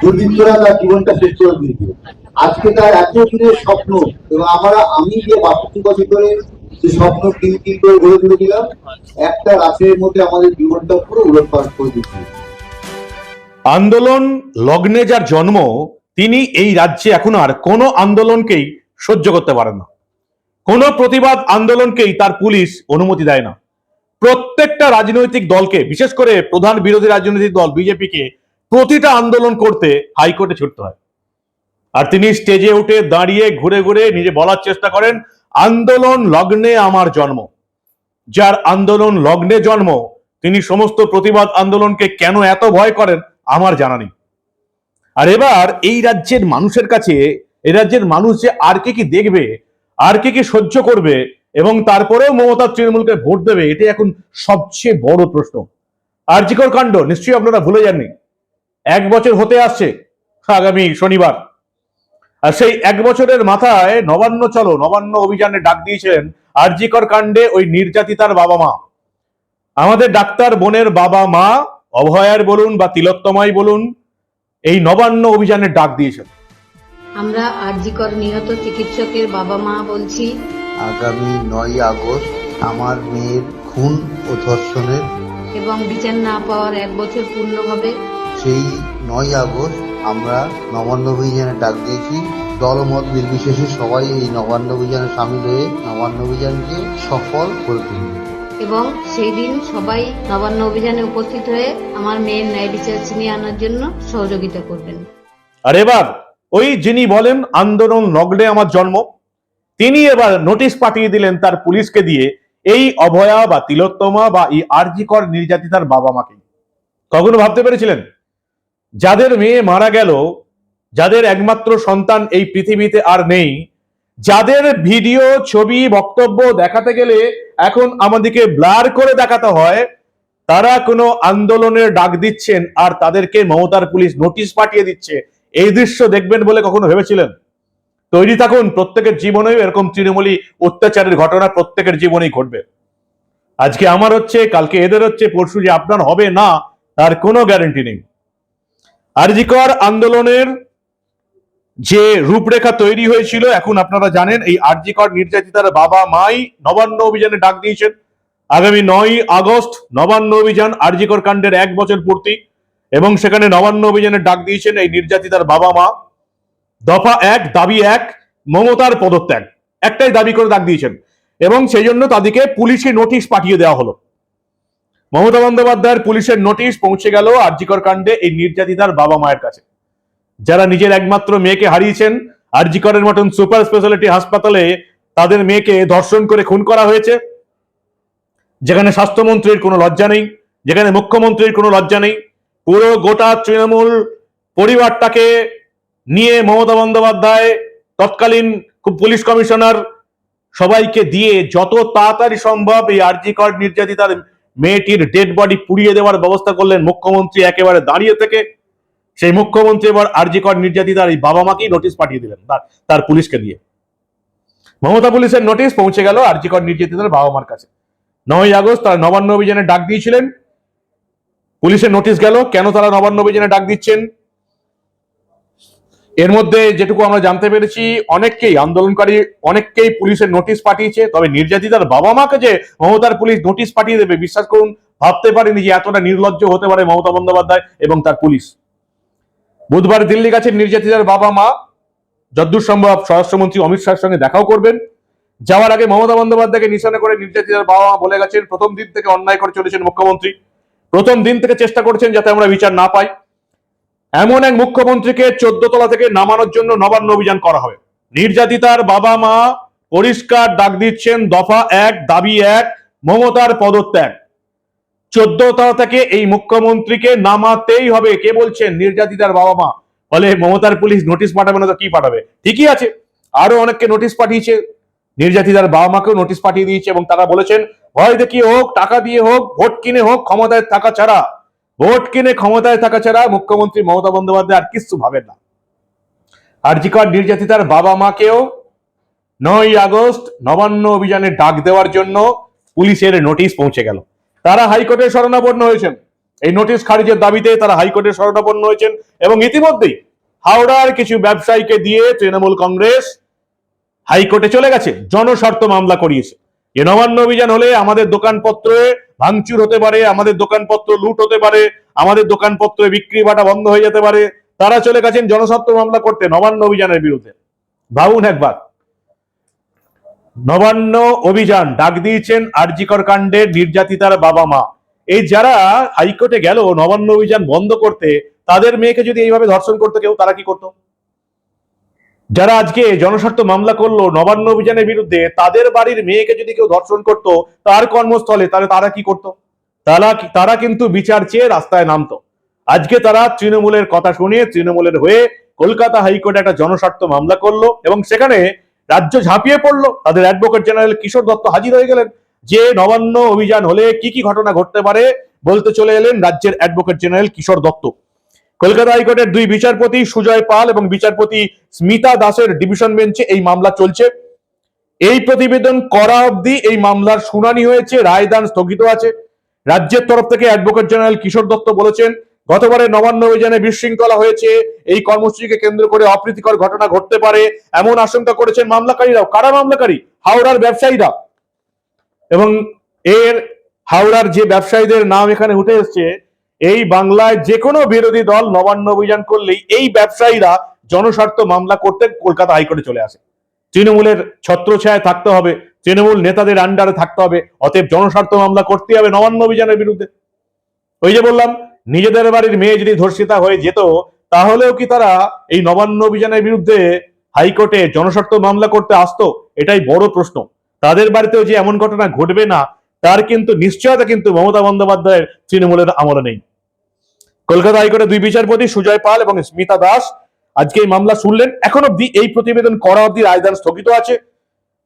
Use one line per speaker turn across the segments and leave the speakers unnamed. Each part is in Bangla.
দুর্বৃত্তরা তার জীবনটা শেষ করে দিয়েছে আজকে তার এত দিনের স্বপ্ন, এবং আমরা, আমি যে বাষট্টি বছর ধরে যে স্বপ্ন তিন তিন করে গড়ে তুলেছিলাম, একটা রাতের মধ্যে আমাদের জীবনটা পুরো উলটপালট করে দিচ্ছে
আন্দোলন লগ্নে যার জন্ম, তিনি এই রাজ্যে এখন আর কোনো আন্দোলনকেই সহ্য করতে পারেন না। কোনো প্রতিবাদ আন্দোলনকেই তার পুলিশ অনুমতি দেয় না। প্রত্যেকটা রাজনৈতিক দলকে, বিশেষ করে প্রধান বিরোধী রাজনৈতিক দল, বিজেপিকে প্রতিটা আন্দোলন করতে হাইকোর্টে ছুটতে হয়। আর তিনি স্টেজে উঠে দাঁড়িয়ে ঘুরে ঘুরে নিজে বলার চেষ্টা করেন, আন্দোলন লগ্নে আমার জন্ম। যার আন্দোলন লগ্নে জন্ম, তিনি সমস্ত প্রতিবাদ আন্দোলনকে কেন এত ভয় করেন আমার জানা নেই। আর এবার এই রাজ্যের মানুষের কাছে, এই রাজ্যের মানুষ যে আর কে কি দেখবে, আর কে কি সহ্য করবে, এবং তারপরেও মমতা তৃণমূলকে ভোট দেবে এটি এখন সবচেয়ে বড় প্রশ্ন। আরজিকর কাণ্ড, নিশ্চয়ই আপনারা ভুলে যাননি। এক বছর হতে আসছে আগামী শনিবার। আর সেই এক বছরের মাথায় নবান্ন চলো নবান্ন অভিযানে ডাক দিয়েছিলেন আরজিকর কাণ্ডে ওই নির্যাতিতার বাবা মা। আমাদের ডাক্তার বোনের বাবা মা অভয়ার বলুন বা তিলোত্তমাই বলুন এই নবান্ন অভিযানের ডাক দিয়েছেন।
আমরা আরজিকর নিহত চিকিৎসকের বাবা মা বলছি
আগামী নয় আগস্ট আমার মেয়ের খুন ও ধর্ষণের
এবং বিচার না পাওয়ার এক বছর পূর্ণ হবে।
সেই নয় আগস্ট আমরা নবান্ন অভিযানে ডাক দিয়েছি। দলমত নির্বিশেষে সবাই এই নবান্ন অভিযানে সামিল হয়ে নবান্ন অভিযানকে সফল করে তুলবে।
এবং সেই দিন সবাই নবান্ন অভিযানে উপস্থিত হয়ে আমার মেয়ের ন্যায় বিচার ছিনিয়ে আনার জন্য সহযোগিতা করবেন।
আর এবার ওই যিনি বলেন আন্দোলন লগ্নে আমার জন্ম তিনি এবার নোটিশ পাঠিয়ে দিলেন তার পুলিশকে দিয়ে এই অভয়া বা তিলোত্তমা বা এই আরজিকর নির্যাতিতার বাবা মাকে। কখনো ভাবতে পেরেছিলেন? যাদের মেয়ে মারা গেল, যাদের একমাত্র সন্তান এই পৃথিবীতে আর নেই, যাদের ভিডিও, ছবি, বক্তব্য দেখাতে গেলে এখন আমাদেরকে ব্লার করে দেখাতে হয়, তারা কোনো আন্দোলনের ডাক দিচ্ছেন আর তাদেরকে মমতার পুলিশ নোটিশ পাঠিয়ে দিচ্ছে। এই দৃশ্য দেখবেন বলে কখনো ভেবেছিলেন? তৈরি থাকুন, প্রত্যেকের জীবনেও এরকম তৃণমূলী অত্যাচারের ঘটনা প্রত্যেকের জীবনেই ঘটবে। আজকে আমার হচ্ছে, কালকে এদের হচ্ছে, পরশু যে আপনার হবে না, তার কোনো গ্যারান্টি নেই। আরজিকর আন্দোলনের যে রূপরেখা তৈরি হয়েছিল, এখন আপনারা জানেন, এই আরজিকর নির্যাতিতার বাবা মাই নবান্ন অভিযানে ডাক দিয়েছেন। আগামী নয় আগস্ট নবান্ন অভিযান আরজিকর কাণ্ডের এক বছর পূর্তি এবং সেখানে নবান্ন অভিযানে ডাক দিয়েছেন এই নির্যাতিতার বাবা মা। দফা এক, দাবি এক, মমতার পদত্যাগ। একটাই দাবি করে ডাক দিয়েছেন এবং সেই জন্য তাদেরকে পুলিশে নোটিশ পাঠিয়ে দেওয়া হলো। মমতা বন্দ্যোপাধ্যায়ের পুলিশের নোটিশ পৌঁছে গেল আরজিকর কাণ্ডে এই নির্যাতিতার বাবা মায়ের কাছে। যারা নিজের একমাত্র মেয়েকে হারিয়েছেন, আরজিকরের মতন সুপার স্পেশালিটি হাসপাতালে তাদের মেয়েকে ধর্ষণ করে খুন করা হয়েছে। যেখানে স্বাস্থ্যমন্ত্রীর কোনো লজ্জা নেই, যেখানে মুখ্যমন্ত্রীর কোনো লজ্জা নেই। পুরো গোটা তৃণমূল পরিবারটাকে নিয়ে মমতা বন্দ্যোপাধ্যায় তৎকালীন পুলিশ কমিশনার সবাইকে দিয়ে যত তাড়াতাড়ি সম্ভব এই আরজিকর নির্যাতিতার মেয়েটির ডেড বডি পুড়িয়ে দেওয়ার ব্যবস্থা করলেন মুখ্যমন্ত্রী একেবারে দাঁড়িয়ে থেকে। সেই মুখ্যমন্ত্রী এবার আরজিকর নির্যাতিতার এই বাবা মাকেই নোটিশ পাঠিয়ে দিলেন, তার পুলিশকে দিয়ে। মমতা পুলিশের নোটিশ পৌঁছে গেল আরজিকর নির্যাতিতার বাবা মার কাছে। নয় আগস্ট তারা নবান্ন অভিযানে ডাক দিয়েছিলেন। পুলিশের নোটিশ গেল, কেন তারা নবান্ন অভিযানে ডাক দিচ্ছেন? এর মধ্যে যেটুকু আমরা জানতে পেরেছি, অনেককেই আন্দোলনকারী, অনেককেই পুলিশের নোটিশ পাঠিয়েছে, তবে নির্যাতিতার বাবা মাকে যে মমতার পুলিশ নোটিশ পাঠিয়ে দেবে, বিশ্বাস করুন, ভাবতে পারেনি যে এতটা নির্লজ্জ হতে পারে মমতা বন্দ্যোপাধ্যায় এবং তার পুলিশ। বুধবার দিল্লি গেছেন নির্যাতিতার বাবা মা যদ্দূর সম্ভব স্বরাষ্ট্রমন্ত্রী অমিত শাহের সঙ্গে দেখাও করবেন। যাওয়ার আগে মমতা বন্দ্যোপাধ্যায়কে নিশানা করে নির্যাতিতার বাবা মা বলে গেছেন, প্রথম দিন থেকে অন্যায় করে চলেছেন মুখ্যমন্ত্রী। প্রথম দিন থেকে চেষ্টা করছেন যাতে আমরা বিচার না পাই। এমন এক মুখ্যমন্ত্রীকে চোদ্দ তলা থেকে নামানোর জন্য নবান্ন অভিযান করা হবে। নির্যাতিতার বাবা মা পরিষ্কার ডাক দিচ্ছেন, দফা এক, দাবি এক, মমতার পদত্যাগ। চোদ্দ তলা থেকে এই মুখ্যমন্ত্রীকে নামাতেই হবে। কে বলছেন? নির্যাতিতার বাবা মা। বলে মমতার পুলিশ নোটিশ পাঠাবে না তো কি পাঠাবে? ঠিকই আছে। আরও অনেককে নোটিশ পাঠিয়েছে। নির্যাতিতার বাবা মাকেও নোটিশ পাঠিয়ে দিয়েছে এবং তারা বলেছেন, ভয় দেখিয়ে হোক, টাকা দিয়ে হোক, ভোট কিনে হোক, ক্ষমতায় থাকা ছাড়া। ভোট কিনে ক্ষমতায় থাকা ছাড়া মুখ্যমন্ত্রী মমতা বন্দ্যোপাধ্যায় আর কিচ্ছু ভাবেন না। আর জি আরজিকর নির্যাতিতার বাবা মাকেও নয় আগস্ট নবান্ন অভিযানে ডাক দেওয়ার জন্য পুলিশের নোটিশ পৌঁছে গেল। তারা হাইকোর্টের শরণাপন্ন হয়েছেন। এই নোটিশ খারিজের দাবিতে তারা হাইকোর্টে শরণাপন্ন হয়েছেন এবং ইতিমধ্যেই হাওড়ার কিছু ব্যবসায়ীকে দিয়ে তৃণমূল কংগ্রেস হাইকোর্টে চলে গেছে, জনস্বার্থ মামলা করিয়েছে। যে নবান্ন অভিযান হলে আমাদের দোকানপত্রে ভাঙচুর হতে পারে, আমাদের দোকানপত্র লুট হতে পারে, আমাদের দোকানপত্র বিক্রি বাটা বন্ধ হয়ে যেতে পারে, তারা চলে গেছেন জনস্বার্থ মামলা করতে নবান্ন অভিযানের বিরুদ্ধে। ভাবুন একবার। নবান্ন অভিযান, ডাক দিয়েছেন আরজিকর কাণ্ডের নির্যাতিতার বাবা মা। এই যারা হাইকোর্টে গেল, নবান্ন অভিযান বন্ধ করতে, তাদের মেয়েকে যদি এইভাবে ধর্ষণ করতো কেউ, তারা কি করতো? যারা আজকে জনস্বার্থ মামলা করল, নবান্ন অভিযানের বিরুদ্ধে, তাদের বাড়ির মেয়েকে যদি কেউ ধর্ষণ করতো, তার কর্মস্থলে তাহলে তারা কি করতো? তারা তারা কিন্তু বিচার চেয়ে রাস্তায় নামতো। আজকে তারা তৃণমূলের কথা শুনে, তৃণমূলের হয়ে কলকাতা হাইকোর্টে একটা জনস্বার্থ মামলা করল এবং সেখানে রাজ্য ঝাঁপিয়ে পড়ল। তাদের অ্যাডভোকেট জেনারেল কিশোর দত্ত হাজির হয়ে গেলেন। যে নবান্ন অভিযান হলে কি কি ঘটনা ঘটতে পারে বলতে চলে এলেন রাজ্যের অ্যাডভোকেট জেনারেল কিশোর দত্ত। কলকাতা হাইকোর্টের দুই বিচারপতি, সুজয় পাল এবং বিচারপতি স্মিতা দাসের ডিভিশন বেঞ্চে এই মামলা চলছে। এই প্রতিবেদন করা অবধি এই মামলার শুনানি হয়েছে রায়দান স্থগিত আছে। রাজ্যের তরফ থেকে অ্যাডভোকেট জেনারেল কিশোর দত্ত বলেছেন, গতবারে নবান্ন অভিযানে বিশৃঙ্খলা হয়েছে, এই কর্মসূচিকে কেন্দ্র করে অপ্রীতিকর ঘটনা ঘটতে পারে, এমন আশঙ্কা করেছেন মামলাকারীরাও। কারা মামলাকারী? হাওড়ার ব্যবসায়ীরা। এবং এর হাওড়ার যে ব্যবসায়ীদের নাম এখানে উঠে এসছে এই বাংলায় যে কোনো বিরোধী দল নবান্ন অভিযান করলেই এই ব্যবসায়ীরা জনস্বার্থ মামলা করতে কলকাতা হাইকোর্টে চলে আসে। তৃণমূলের ছত্রছায়ায় থাকতে হবে, তৃণমূল নেতাদের আন্ডারে থাকতে হবে, অতএব জনস্বার্থ মামলা করতে হবে নবান্ন অভিযানের বিরুদ্ধে। ওই যে বললাম, নিজেদের বাড়ির মেয়ে যদি ধর্ষিতা হয়ে যেত, তাহলেও কি তারা এই নবান্ন অভিযানের বিরুদ্ধে হাইকোর্টে জনস্বার্থ মামলা করতে আসতো? এটাই বড় প্রশ্ন। তাদের বাড়িতেও যে এমন ঘটনা ঘটবে না তার কিন্তু নিশ্চয়তা কিন্তু মমতা বন্দ্যোপাধ্যায়ের তৃণমূলের আমলে নেই। কলকাতা হাইকোর্টের দুই বিচারপতি, সুজয় পাল এবং স্মিতা দাস আজকে এই মামলা শুনলেন। এখন অব্দি এই প্রতিবেদন করা অব্দি রায়দান স্থগিত আছে।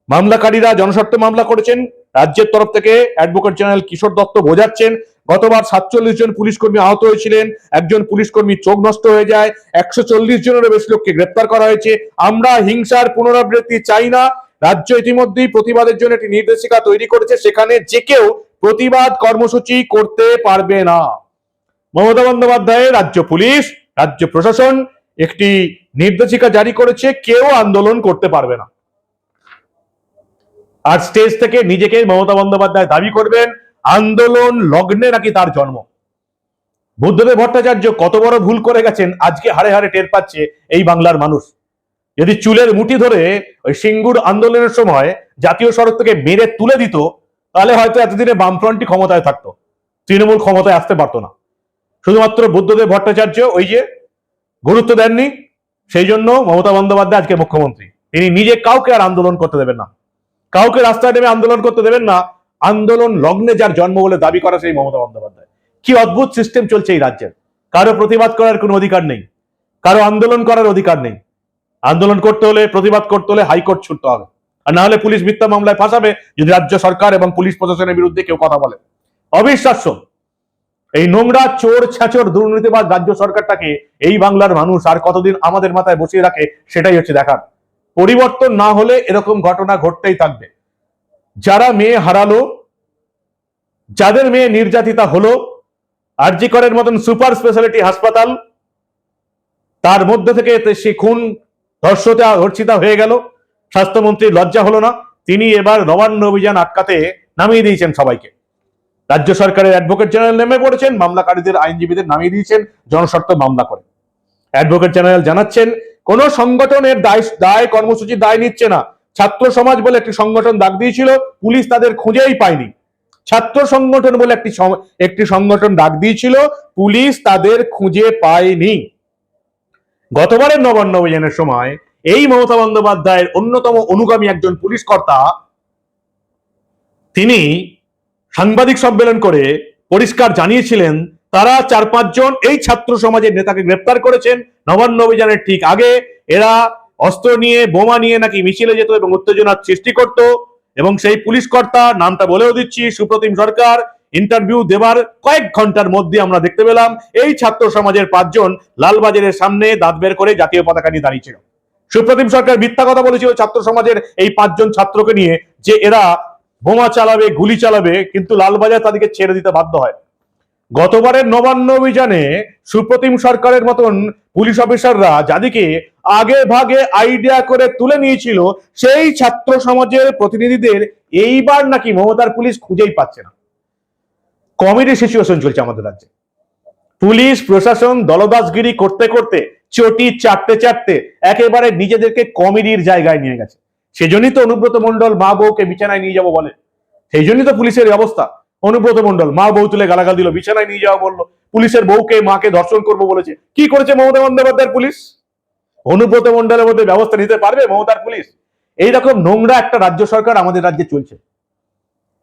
মামলাকারীরা জনস্বার্থ মামলা করেছেন। রাজ্যের তরফ থেকে অ্যাডভোকেট জেনারেল কিশোর দত্ত বোঝাচ্ছেন। গতবার সাতচল্লিশ জন পুলিশ কর্মী আহত হয়েছিলেন। একজন পুলিশ কর্মী চোখ নষ্ট হয়ে যায়। একশো চল্লিশ জনেরও বেশি লোককে গ্রেপ্তার করা হয়েছে। আমরা হিংসার পুনরাবৃত্তি চাই না। রাজ্য ইতিমধ্যেই প্রতিবাদের জন্য একটি নির্দেশিকা তৈরি করেছে। সেখানে যে কেউ প্রতিবাদ কর্মসূচি করতে পারবে না। মমতা বন্দ্যোপাধ্যায়ের রাজ্য পুলিশ, রাজ্য প্রশাসন একটি নির্দেশিকা জারি করেছে, কেউ আন্দোলন করতে পারবে না। আর স্টেজ থেকে নিজেকে মমতা বন্দ্যোপাধ্যায় দাবি করবেন, আন্দোলন লগ্নে নাকি তার জন্ম? বুদ্ধদেব ভট্টাচার্য কত বড় ভুল করে গেছেন, আজকে হারে হারে টের পাচ্ছে এই বাংলার মানুষ। যদি চুলের মুঠি ধরে ওই সিঙ্গুর আন্দোলনের সময় জাতীয় সড়ক থেকে মেরে তুলে দিত, তাহলে হয়তো এতদিনে বামফ্রন্টই ক্ষমতায় থাকতো। তৃণমূল ক্ষমতায় আসতে পারতো না। শুধুমাত্র বুদ্ধদেব ভট্টাচার্য ওই যে গুরুত্ব দেননি, সেই জন্য মমতা বন্দ্যোপাধ্যায় আজকে মুখ্যমন্ত্রী। তিনি নিজে কাউকে আর আন্দোলন করতে দেবেন না। কাউকে রাস্তায় নেমে আন্দোলন করতে দেবেন না। আন্দোলন লগ্নে যার জন্ম বলে দাবি করা সেই মমতা বন্দ্যোপাধ্যায়। কি অদ্ভুত সিস্টেম চলছে এই রাজ্যের। কারও প্রতিবাদ করার কোনো অধিকার নেই। কারও আন্দোলন করার অধিকার নেই। আন্দোলন করতে হলে, প্রতিবাদ করতে হলে হাইকোর্ট ছুটতে হবে। আর না হলে পুলিশ মিথ্যা মামলায় ফাঁসাবে যদি রাজ্য সরকার এবং পুলিশ প্রশাসনের বিরুদ্ধে কেউ কথা বলে। অবিশ্বাস্য। এই নোংরা, চোর ছাচোর দুর্নীতিবাদ রাজ্য সরকারটাকে এই বাংলার মানুষ আর কতদিন আমাদের মাথায় বসিয়ে রাখে সেটাই হচ্ছে দেখার। পরিবর্তন না হলে এরকম ঘটনা ঘটতেই থাকবে। যারা মেয়ে হারালো, যাদের মেয়ে নির্যাতিতা হলো, আরজি করের মতন সুপার স্পেশালিটি হাসপাতাল, তার মধ্যে থেকে সে খুন ধর্ষতা ধর্ষিতা হয়ে গেল। স্বাস্থ্যমন্ত্রী লজ্জা হলো না। তিনি এবার নবান্ন অভিযান আটকাতে নামিয়ে দিয়েছেন সবাইকে। রাজ্য সরকারের অ্যাডভোকেট জেনারেল নেমে পড়েছেন, মামলাকারীদের আইনজীবীদের নামিয়ে দিয়েছেন, জনস্বার্থ মামলা করে। অ্যাডভোকেট জেনারেল জানাচ্ছেন, কোন সংগঠনের দায় দায় কর্মসূচির দায় নিচ্ছে না। ছাত্র সমাজ বলে একটি সংগঠন দাগ দিয়েছিল, পুলিশ তাদের খুঁজেই পায়নি। ছাত্র সংগঠন বলে একটি একটি সংগঠন ডাক দিয়েছিল, পুলিশ তাদের খুঁজে পায়নি। গতবারের নবান্ন অভিযানের সময় এই মমতা বন্দ্যোপাধ্যায়ের অন্যতম অনুগামী একজন পুলিশ কর্তা, তিনি সাংবাদিক সম্মেলন করে পরিষ্কার জানিয়েছিলেন, তারা চার পাঁচজন এই ছাত্র সমাজের নেতাকে গ্রেপ্তার করেছেন। নবান্ন অভিযানের ঠিক আগে এরা অস্ত্র নিয়ে, বোমা নিয়ে নাকি মিছিলে যেত এবং উত্তেজনার সৃষ্টি করত। এবং সেই পুলিশ কর্তা, নামটা বলেও দিচ্ছি, সুপ্রতিম সরকার ইন্টারভিউ দেবার কয়েক ঘণ্টার মধ্যে আমরা দেখতে পেলাম এই ছাত্র সমাজের পাঁচজন লালবাজারের সামনে দাঁত বের করে জাতীয় পতাকা নিয়ে দাঁড়িয়েছিল সুপ্রতিম সরকার মিথ্যা কথা বলেছিল ছাত্র সমাজের এই পাঁচজন ছাত্রকে নিয়ে যে এরা বোমা চালাবে, গুলি চালাবে, কিন্তু লালবাজার তাদেরকে ছেড়ে দিতে বাধ্য হয়। গতবারের নবান্ন অভিযানে সুপ্রতিম সরকারের মতন পুলিশ অফিসাররা যাদিকে আগে ভাগে আইডিয়া করে তুলে নিয়েছিল, সেই ছাত্র সমাজের প্রতিনিধিদের এইবার নাকি মমতার পুলিশ খুঁজেই পাচ্ছে না। কমেডি সিচুয়েশন চলছে আমাদের রাজ্যে। পুলিশ, প্রশাসন, দলদাসগিরি করতে করতে চটি চাটতে চাটতে একেবারে নিজেদেরকে কমেডির জায়গায় নিয়ে গেছে। সেজন্যই তো অনুব্রত মন্ডল মা বউকে বিছানায় নিয়ে যাব বলে। সেই জন্যই তো পুলিশের অবস্থা। অনুব্রত মন্ডল মা বউ তুলে গালাগাল দিল, বিছানায় নিয়ে যাওয়া বলল। পুলিশের বউকে মাকে ধর্ষণ করব বলেছে। কি করেছে মমতা বন্দ্যোপাধ্যায়ের পুলিশ? অনুব্রত মন্ডলের মধ্যে ব্যবস্থা নিতে পারবে মমতার পুলিশ? এইরকম নোংরা একটা রাজ্য সরকার আমাদের রাজ্যে চলছে।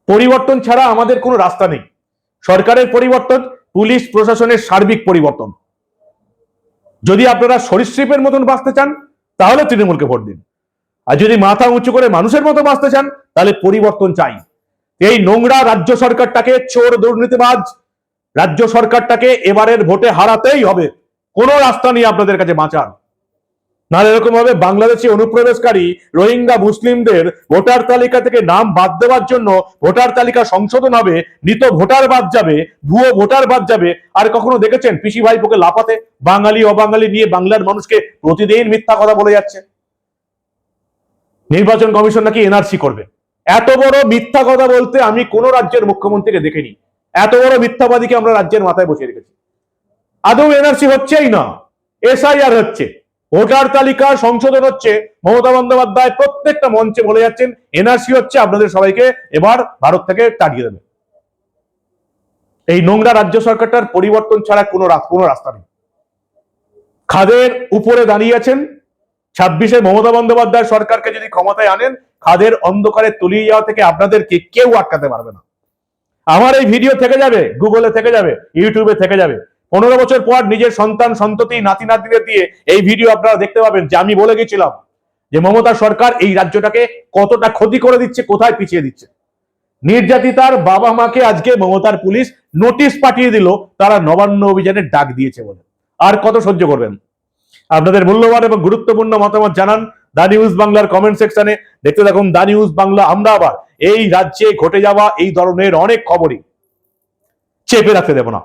পরিবর্তন ছাড়া আমাদের কোনো রাস্তা নেই। সরকারের পরিবর্তন, পুলিশ প্রশাসনের সার্বিক পরিবর্তন। যদি আপনারা সরীসৃপের মতন বাঁচতে চান, তাহলে তৃণমূলকে ভোট দিন। আর যদি মাথা উঁচু করে মানুষের মতো বাঁচতে চান, তাহলে পরিবর্তন চাই। এই নোংরা রাজ্য সরকারটাকে চোর দুর্নীতিবাজ রাজ্য সরকারটাকে এবারের ভোটে হারাতেই হবে। কোনো রাস্তা নেই আপনাদের কাছে বাঁচার। না এরকম ভাবে বাংলাদেশি অনুপ্রবেশকারী রোহিঙ্গা মুসলিমদের ভোটার তালিকা থেকে নাম বাদ দেওয়ার জন্য ভোটার তালিকা সংশোধন হবে, নিত ভোটার বাদ যাবে, ভুয়ো ভোটার বাদ যাবে। আর কখনো দেখেছেন পিসি ভাইপোকে লাপাতে বাঙালি, অবাঙালি নিয়ে বাংলার মানুষকে প্রতিদিন মিথ্যা কথা বলে যাচ্ছে। নির্বাচন কমিশন নাকি এনআরসি করবে? এত বড় মিথ্যা কথা বলতে আমি কোন রাজ্যের মুখ্যমন্ত্রীকে দেখিনি। এত বড় মিথ্যাবাদীকে আমরা রাজ্যের মাথায় বসিয়ে রেখেছি। আদৌ এনআরসি হচ্ছেই না? এসআইআর হচ্ছে। ভোটার তালিকা সংশোধন হচ্ছে। মমতা বন্দ্যোপাধ্যায় প্রত্যেকটা মঞ্চে বলে যাচ্ছেন এনআরসি হচ্ছে আপনাদের সবাইকে এবার ভারত থেকে তাড়িয়ে দেবে। এই নোংরা রাজ্য সরকারটার পরিবর্তন ছাড়া কোনো কোনো রাস্তা নেই। খাদের উপরে দাঁড়িয়ে আছেন। ছাব্বিশে মমতা বন্দ্যোপাধ্যায় সরকারকে যদি ক্ষমতায় আনেন, খাদের অন্ধকারে তলিয়ে যাওয়া থেকে আপনাদেরকে কেউ আটকাতে পারবে না। আমার এই ভিডিও থেকে যাবে গুগলে থেকে যাবে ইউটিউবে থেকে যাবে। পনেরো বছর পর নিজের সন্তান, সন্ততি, নাতি নাতিদের দিয়ে এই ভিডিও আপনারা দেখতে পাবেন যে আমি বলে গেছিলাম যে মমতা সরকার এই রাজ্যটাকে কতটা ক্ষতি করে দিচ্ছে, কোথায় পিছিয়ে দিচ্ছে। নির্যাতিতার বাবা মাকে আজকে মমতার পুলিশ নোটিশ পাঠিয়ে দিল, তারা নবান্ন অভিযানের ডাক দিয়েছে বলে। আর কত সহ্য করবেন? আপনাদের মূল্যবান এবং গুরুত্বপূর্ণ মতামত জানান দা নিউজ বাংলার কমেন্ট সেকশনে দেখতে থাকুন দা নিউজ বাংলা, আমরা আবার এই রাজ্যে ঘটে যাওয়া এই ধরনের অনেক খবরই। চেপে রাখতে দেব না।